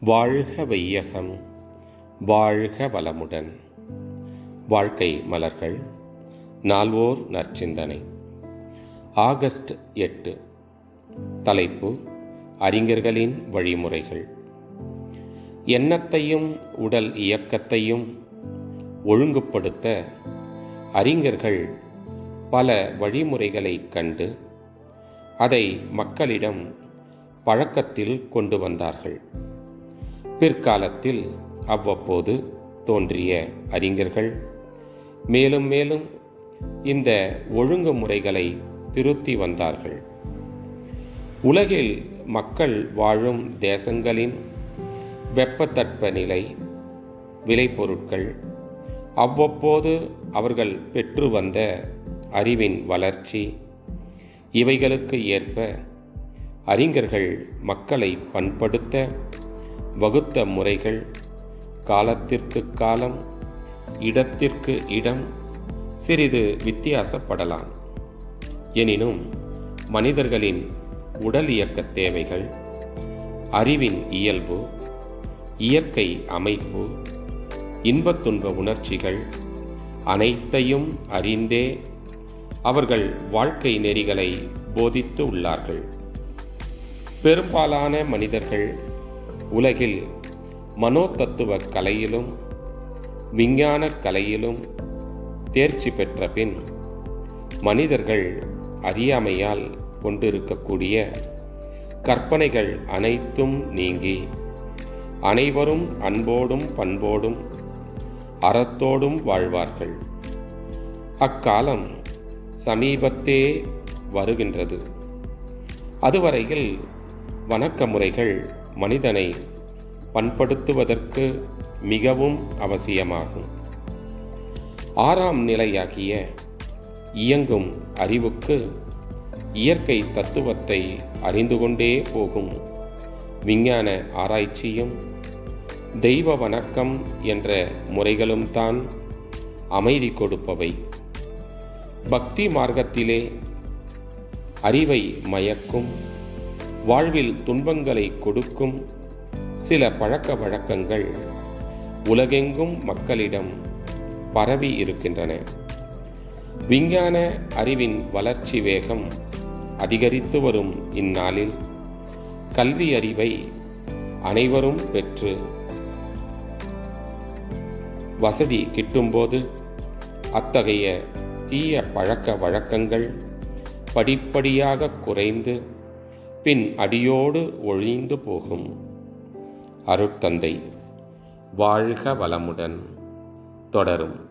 வாழ்க வையகம் வாழ்க வளமுடன். வாழ்க்கை மலர்கள் நால்வோர் நற்சிந்தனை. ஆகஸ்ட் எட்டு. தலைப்பு அறிஞர்களின் வழிமுறைகள். எண்ணத்தையும் உடல் இயக்கத்தையும் ஒழுங்குபடுத்த அறிஞர்கள் பல வழிமுறைகளை கண்டு அதை மக்களிடம் பழக்கத்தில் கொண்டு வந்தார்கள். பிற்காலத்தில் அவ்வப்போது தோன்றிய அறிஞர்கள். மேலும் மேலும் இந்த ஒழுங்குமுறைகளை திருத்தி வந்தார்கள். உலகில் மக்கள் வாழும் தேசங்களின் வெப்பத்தட்ப நிலை விளைபொருட்கள் அவ்வப்போது அவர்கள் பெற்று வந்த அறிவின் வளர்ச்சி இவைகளுக்கு ஏற்ப அறிஞர்கள் மக்களை பண்படுத்த வகுத்த முறைகள் காலத்திற்கு காலம் இடத்திற்கு இடம் சிறிது வித்தியாசப்படலாம். எனினும் மனிதர்களின் உடல் இயக்க தேவைகள் அறிவின் இயல்பு இயற்கை அமைப்பு இன்பத் துன்ப உணர்ச்சிகள் அனைத்தையும் அறிந்தே அவர்கள் வாழ்க்கை நெறிகளை போதித்து உள்ளார்கள். பெரும்பாலான மனிதர்கள் உலகில் மனோதத்துவ கலையிலும் விஞ்ஞான கலையிலும் தேர்ச்சி பெற்ற பின் மனிதர்கள் அறியாமையால் கொண்டிருக்கக்கூடிய கற்பனைகள் அனைத்தும் நீங்கி அனைவரும் அன்போடும் பண்போடும் அறத்தோடும் வாழ்வார்கள். அக்காலம் சமீபத்தே வருகின்றது. அதுவரையில் வணக்க முறைகள் மனிதனை பண்படுத்துவதற்கு மிகவும் அவசியமாகும். ஆறாம் நிலையாகிய இயங்கும் அறிவுக்கு இயற்கை தத்துவத்தை அறிந்து கொண்டே போகும் விஞ்ஞான ஆராய்ச்சியும் தெய்வ வணக்கம் என்ற முறைகளும் தான் அமைதி கொடுப்பவை. பக்தி மார்க்கத்திலே அறிவை மயக்கும் வாழ்வில் துன்பங்களை கொடுக்கும் சில பழக்க வழக்கங்கள் உலகெங்கும் மக்களிடம் பரவி இருக்கின்றன. விஞ்ஞான அறிவின் வளர்ச்சி வேகம் அதிகரித்து வரும் இந்நாளில் கல்வி அறிவை அனைவரும் பெற்று வசதி கிட்டும்போது அத்தகைய தீய பழக்க வழக்கங்கள் படிப்படியாக குறைந்து பின் அடியோடு ஒழிந்து போகும். அருட்தந்தை வாழ்க வளமுடன். தொடரும்.